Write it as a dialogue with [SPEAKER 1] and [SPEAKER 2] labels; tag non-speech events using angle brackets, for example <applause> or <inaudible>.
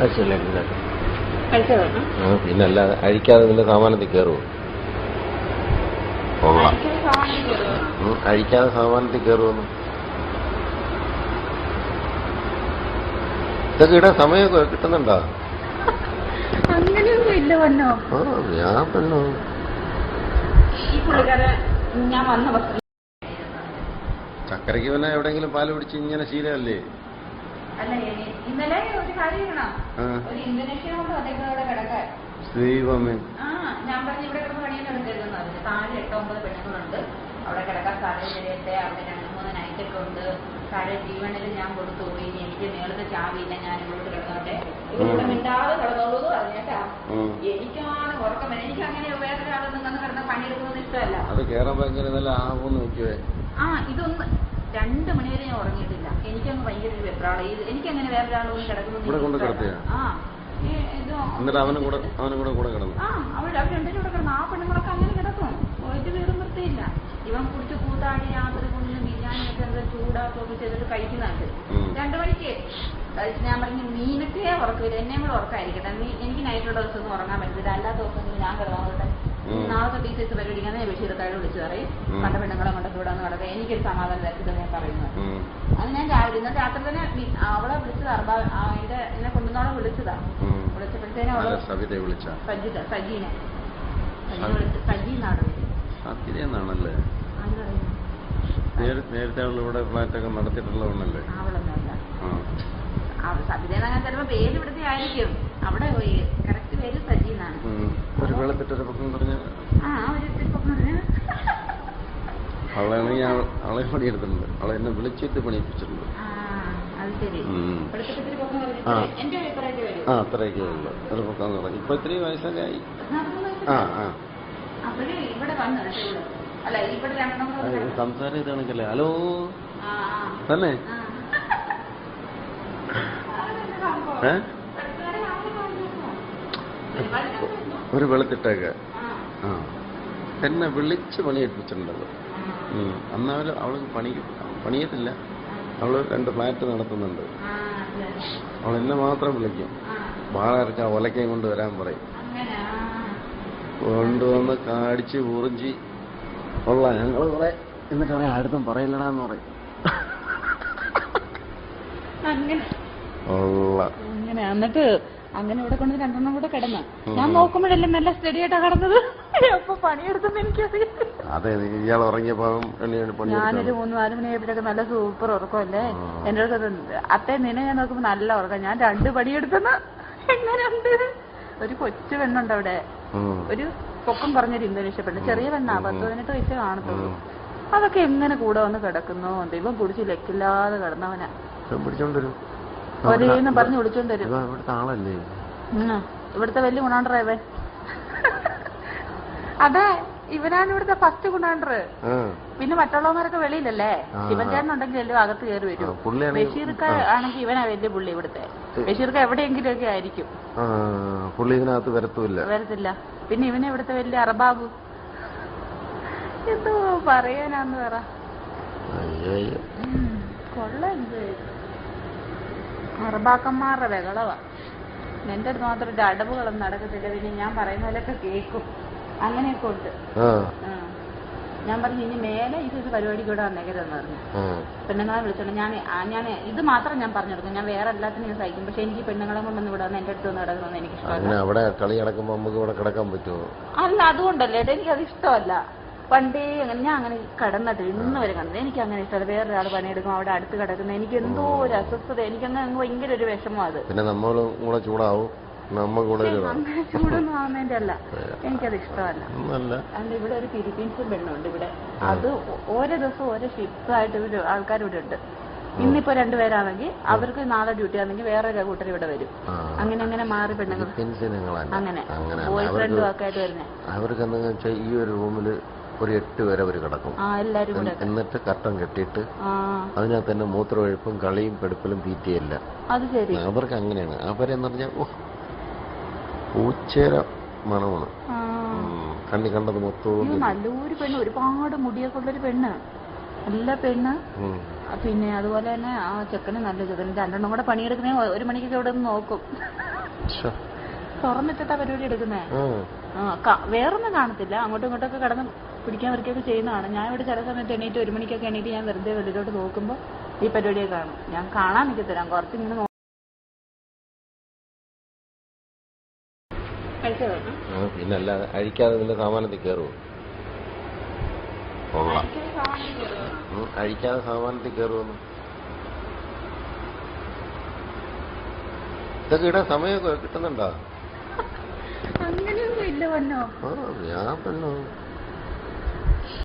[SPEAKER 1] കഴിച്ചില്ല? ഇല്ല
[SPEAKER 2] കഴിച്ചതോ?
[SPEAKER 1] ആ പിന്നെ അല്ലാതെ അഴിക്കാതെ നിന്റെ സാമാനത്തിൽ കയറുമോ കൊള്ളാം അഴിക്കാതെ സാമാനത്തിൽ കയറുമെന്ന് ഇതൊക്കെ ഇടാൻ സമയമൊക്കെ കിട്ടുന്നുണ്ടോ? ഞാൻ പെണ്ണു ചക്കരയ്ക്ക് പിന്നെ എവിടെയെങ്കിലും പാൽ പിടിച്ച് ഇങ്ങനെ ശീലമല്ലേ?
[SPEAKER 2] ഇന്നലെ ഒരു കാര്യം ഒരു ഇന്തോനേഷ്യ കൊണ്ട് വന്നേക്കുന്നത് അവിടെ കിടക്കാൻ.
[SPEAKER 1] ദൈവമേ
[SPEAKER 2] ആ ഞാൻ പറഞ്ഞു ഇവിടെ കിടന്ന് പണിയൊന്നും എടുക്കരുതെന്ന് പറഞ്ഞു. താഴെ എട്ടോ ഒമ്പത് പെണ്ണുങ്ങളുണ്ട് അവിടെ കിടക്കാൻ ശരിയട്ടെ അവിടെ രണ്ട് മൂന്ന് നൈറ്റൊക്കെ ഉണ്ട്. താഴെ ജീവനിൽ ഞാൻ കൊടുത്തു. പോയി എനിക്ക് നേരത്തെ ചാവിയില്ല. ഞാൻ ഇവിടോട്ട് കിടന്നോട്ടെ. ഇവിടെ മിണ്ടാതെ കിടന്നോളൂ എന്ന് പറഞ്ഞേട്ടാ. എനിക്കാണ് ഉറക്കം. എനിക്ക് അങ്ങനെ വേറൊരാളൊന്നും നിന്ന് കിടന്ന പണിയെടുക്കുന്നത് ഇഷ്ടമല്ല.
[SPEAKER 1] അത് കേറാൻ ഭയങ്കര നല്ല ആവുമെന്ന് നോക്കിയേ
[SPEAKER 2] ആ ഇതൊന്ന് രണ്ട് മണിവരെ ഞാൻ ഉറങ്ങിയിട്ടില്ല. എനിക്കങ്ങ് ഭയങ്കര ഒരു വെപ്രാളം. ഇത് എനിക്കങ്ങനെ
[SPEAKER 1] കൊണ്ട്
[SPEAKER 2] ഇഷ്ടമല്ല. ആ.
[SPEAKER 1] എന്നിട്ട് അവനും കൂടെ അവനും കൂടെ കൂടെ കിടന്നു.
[SPEAKER 2] ആ അവർ രണ്ടും കൂടെ കിടന്നു. ആ പെണ്ണുങ്ങളൊക്കെ അങ്ങനെ കിടക്കും ഒരു വീടും വൃത്തിയില്ല. ഇവൻ കുടിച്ച് കൂത്താടി രാത്രി കൊണ്ട് ബിരിയാണിയൊക്കെ എന്താ ചൂടാക്കുകയൊക്കെ ചെയ്തിട്ട് കഴിക്കുന്നുണ്ട്. രണ്ടു മണിക്ക് ഞാൻ പറഞ്ഞു മീനൊക്കെ ഉറക്കില്ല എന്നെയും കൂടെ ഉറക്കായിരിക്കട്ടെ എനിക്ക് നൈറ്റുള്ള ദിവസം ഒന്നും ഉറങ്ങാൻ പറ്റത്തില്ല. അല്ലാത്ത ദിവസം ഞാൻ നാളത്തെ ടീച്ചേഴ്സ് പരിപാടിക്കാൻ ഞാൻ ബഷീർക്കാരോട് വിളിച്ചു പറയും. കണ്ട പെണ്ണുങ്ങളെ കൊണ്ടൊക്കെ വന്ന് കിടക്കുക എനിക്കൊരു സമാധാനം തരത്തില്ല ഞാൻ പറയുന്നത്. അത് ഞാൻ രാവിലെ ഇന്നത്തെ രാത്രി തന്നെ അവളെ വിളിച്ചത്. അർബാ അതിന്റെ എന്നെ കൊണ്ടുവന്നോളെ വിളിച്ചതാ. വിളിച്ചപ്പോഴത്തേനെ
[SPEAKER 1] അവൾ
[SPEAKER 2] സജിത സജീനെ.
[SPEAKER 1] സജീനാണ് നേരത്തെ അവൾ ഇവിടെ ഫ്ലാറ്റ് ഒക്കെ നടത്തിയിട്ടുള്ള
[SPEAKER 2] ഒന്നല്ലേ സജിത അങ്ങനെ ചിലപ്പോ പേര് ഇവിടുത്തെ ആയിരിക്കും. അവിടെ പോയി. പേര് സജി എന്നാണ്.
[SPEAKER 1] ഒരു വെള്ളത്തിട്ടൊരു പക്കം പറഞ്ഞ
[SPEAKER 2] ആ ഒരു ഇത്തിരി.
[SPEAKER 1] അവളാണെങ്കിൽ അവളെ പണിയെടുത്തിട്ടുണ്ട് അവളെ എന്നെ വിളിച്ചിട്ട് പണിയിപ്പിച്ചിട്ടുണ്ട്.
[SPEAKER 2] ആ ഇത്തിരി
[SPEAKER 1] അത്രയൊക്കെ ഉള്ളു. ഒരു പക്കം പറഞ്ഞു. ഇപ്പൊ ഇത്രയും വയസ്സൊക്കെ ആയി? ആ. സംസാരം ഇത് കണക്കല്ലേ ഹലോ തന്നെ?
[SPEAKER 2] ആ.
[SPEAKER 1] ഒരു വെളുത്തിട്ടേക്ക്. ആ. എന്നെ വിളിച്ച് പണിയെടുപ്പിച്ചിട്ടുണ്ടത്. ഉം. അന്ന് അവർ അവൾക്ക് പണി പണിയത്തില്ല. അവൾ രണ്ട് ഫ്ലാറ്റ് നടത്തുന്നുണ്ട്. അവൾ എന്നെ മാത്രം വിളിക്കും. വാഴ ഒലക്കയും കൊണ്ട് വരാൻ പറയും. കൊണ്ടുവന്ന് കാടിച്ച് ഉറിഞ്ചി ഉള്ള ഞങ്ങൾ കുറെ എന്നിട്ട് പറയാം അടുത്തും പറയില്ലടാന്ന് പറയും. ഉള്ള.
[SPEAKER 2] അങ്ങനെ. എന്നിട്ട് അങ്ങനെ ഇവിടെ കൊണ്ട് രണ്ടെണ്ണം കൂടെ കിടന്ന്. ഞാൻ നോക്കുമ്പോഴല്ലേ നല്ല സ്റ്റഡി ആയിട്ടാ കിടന്നത്. <laughs> അപ്പൊ പണിയെടുത്തെന്ന് എനിക്കറിയാം
[SPEAKER 1] അതെ ഇയാൾ ഉറങ്ങിയപ്പോ
[SPEAKER 2] ഞാനൊരു മൂന്ന് നാല് മണിയായപ്പോഴൊക്കെ നല്ല സൂപ്പർ ഉറക്കമല്ലേ. എന്റെ അടുത്ത് അത്തേ നിന്നെ ഞാൻ നോക്കുമ്പോ നല്ല ഉറക്കം. ഞാൻ രണ്ട് പണിയെടുത്തെന്ന്. എങ്ങനെയുണ്ട് ഒരു കൊച്ചു പെണ്ണുണ്ട് അവിടെ. ഒരു പൊക്കം പറഞ്ഞൊരു ഇന്തോനേഷ്യ പെണ്ണ്. ചെറിയ പെണ്ണാ പത്ത് പതിനെട്ട് വയസ്സേ കാണത്തുള്ളൂ. അതൊക്കെ എങ്ങനെ കൂടെ വന്ന് കിടക്കുന്നു? ദൈവം കുടിച്ച് ലക്കില്ലാതെ കിടന്നവനാ.
[SPEAKER 1] പിടിച്ചോണ്ടരും
[SPEAKER 2] ഒരേന്ന് പറഞ്ഞ് വിളിച്ചോണ്ട് വരും.
[SPEAKER 1] ഇവൻ ഇവിടുത്തെ ആളല്ലേ.
[SPEAKER 2] ഇവിടുത്തെ വലിയ ഗുണാണ്ടർ ഇവൻ. അതെ ഇവനാണ് ഇവിടുത്തെ ഫസ്റ്റ് ഗുണാണ്ടർ പിന്നെ മറ്റുള്ളവന്മാരൊക്കെ വെളിയിലല്ലേ? ഉണ്ടെങ്കിൽ എല്ലാം അകത്ത് കയറി വരും. ബഷീർക്ക ആണെങ്കിൽ ഇവനാ വലിയ പുള്ളി ഇവിടുത്തെ. ബഷീർക്ക എവിടെയെങ്കിലും ഒക്കെ ആയിരിക്കും
[SPEAKER 1] പുള്ളി ഇതിനകത്ത് വരത്തില്ല.
[SPEAKER 2] വരത്തില്ല. പിന്നെ ഇവനെ ഇവിടുത്തെ വലിയ അറബാബു. എന്തോ പറയാനാന്ന് പറ.
[SPEAKER 1] അയ്യോ അയ്യോ.
[SPEAKER 2] ഉം, കൊള്ളാം ഇത് അറബാക്കന്മാരുടെ ബഹളവാ. എന്റെ അടുത്ത് മാത്രം ഒരു അടവുകളൊന്നും നടക്കത്തില്ല. പിന്നെ ഞാൻ പറയുന്ന പോലെയൊക്കെ കേൾക്കും. അങ്ങനെയൊക്കെ ഉണ്ട്. ഞാൻ പറഞ്ഞു ഇനി മേലെ ഇത് ഇത് പരിപാടിക്ക് ഇവിടെ വന്നേക്കരുതെന്ന് പറഞ്ഞു. പെണ്ണുങ്ങളെ വിളിച്ചോണ്ട് ഞാൻ ഞാൻ ഇത് മാത്രം ഞാൻ പറഞ്ഞു കൊടുക്കും. ഞാൻ വേറെ എല്ലാത്തിനും ഞാൻ സഹിക്കും. പക്ഷെ എനിക്ക് പെണ്ണുങ്ങളെ കൊണ്ടൊന്നും ഇവിടെ വന്ന് എന്റെ അടുത്ത് വന്ന് കിടക്കണമെന്ന് എനിക്ക് ഇഷ്ടമല്ല
[SPEAKER 1] അവിടെ കളി നടക്കുമ്പോ നമുക്ക് ഇവിടെ കിടക്കാൻ പറ്റുമോ?
[SPEAKER 2] അല്ല അതുകൊണ്ടല്ലേ. എനിക്ക് എനിക്കത് ഇഷ്ടമല്ല. പണ്ടേ അങ്ങനെ ഞാൻ അങ്ങനെ കിടന്നിട്ട് ഇന്ന് വരെ കണ്ടത്. എനിക്ക് അങ്ങനെ ഇഷ്ടമല്ല. വേറൊരാൾ പണിയെടുക്കും അവിടെ അടുത്ത് കിടക്കുന്ന എനിക്ക് എന്തോ ഒരു അസ്വസ്ഥത എനിക്ക് അങ്ങ് ഭയങ്കര ഒരു വിഷമം അത്.
[SPEAKER 1] പിന്നെ നമ്മളും കൂടെ ചൂടാവും. ഒരു.
[SPEAKER 2] ചൂടൊന്നും ആവുന്നതിന്റെ അല്ല. <laughs> എനിക്കത് ഇഷ്ടമല്ല. അതുകൊണ്ട് ഇവിടെ ഒരു ഫിലിപ്പീൻസും പെണ്ണുണ്ട് ഇവിടെ. അത് ഓരോ ദിവസവും ഓരോ ഷിഫ്റ്റ് ആയിട്ട് ഇവർ ആൾക്കാർ ഇവിടെ ഉണ്ട്. ഇന്നിപ്പോ രണ്ടുപേരാണെങ്കിൽ അവർക്ക് നാളെ ഡ്യൂട്ടി ആണെങ്കിൽ വേറെ ഒരു കൂട്ടർ ഇവിടെ വരും. അങ്ങനെ അങ്ങനെ മാറി പെണ്ണുങ്ങൾ. അങ്ങനെ.
[SPEAKER 1] അങ്ങനെ
[SPEAKER 2] ബോയ് ഫ്രണ്ടും ഒക്കെ ആയിട്ട് വരുന്നേ.
[SPEAKER 1] അവർക്ക് ഈ ഒരു റൂമിൽ ഒരു എട്ട് പേരെ അവർ കിടക്കും. എന്നിട്ട് കട്ടൻ കെട്ടിയിട്ട് അതിനകത്ത് തന്നെ മൂത്രമൊഴുപ്പും കളിയും പെടുപ്പലും തീറ്റയല്ല അവർക്ക് അങ്ങനെയാണ്. അവരെന്ന് പറഞ്ഞാൽ ഓ പൂച്ചേര മണമാണ്. കണ്ണി കണ്ടത് മൊത്തവും
[SPEAKER 2] നല്ലൊരു പെണ്ണ് ഒരുപാട് മുടിയൊക്കെ ഉള്ളൊരു പെണ്ണ്. നല്ല പെണ്ണ്. പിന്നെ അതുപോലെ തന്നെ ആ ചെക്കന് നല്ല ചെക്കന് രണ്ടെണ്ണം കൂടെ പണിയെടുക്കണേ ഒരു മണിക്കൊക്കെ ഇവിടെ നിന്ന് നോക്കും.
[SPEAKER 1] ശ്ശോ.
[SPEAKER 2] തുറന്നിട്ടിട്ടാ പരിപാടി എടുക്കുന്നേ? വേറൊന്നും കാണത്തില്ല. അങ്ങോട്ടും ഇങ്ങോട്ടൊക്കെ കടന്ന് പിടിക്കാൻ വരയ്ക്കൊക്കെ ചെയ്യുന്നതാണ്. ഞാൻ ഇവിടെ ചില സമയത്ത് എണീറ്റ് ഒരു മണിക്കൊക്കെ എണീറ്റ് ഞാൻ വെറുതെ വെളിയിലോട്ട് നോക്കുമ്പോൾ ഈ പരിപാടിയൊക്കെ കാണും. ഞാൻ കാണാൻ നിൽക്കത്തില്ല കുറച്ച് ഇങ്ങനെ
[SPEAKER 1] പിന്നെ അല്ലാതെ അഴിക്കാതെ നിന്റെ സാമാനത്തിൽ കയറുമോ കൊള്ളാം. അഴിക്കാതെ സാമാനത്തിൽ കയറുമെന്ന് ഇതൊക്കെ ഇടാൻ സമയമൊക്കെ കിട്ടുന്നുണ്ടോ?
[SPEAKER 2] അങ്ങനെയൊന്നും ഇല്ല പെണ്ണോ
[SPEAKER 1] ആ പെണ്ണു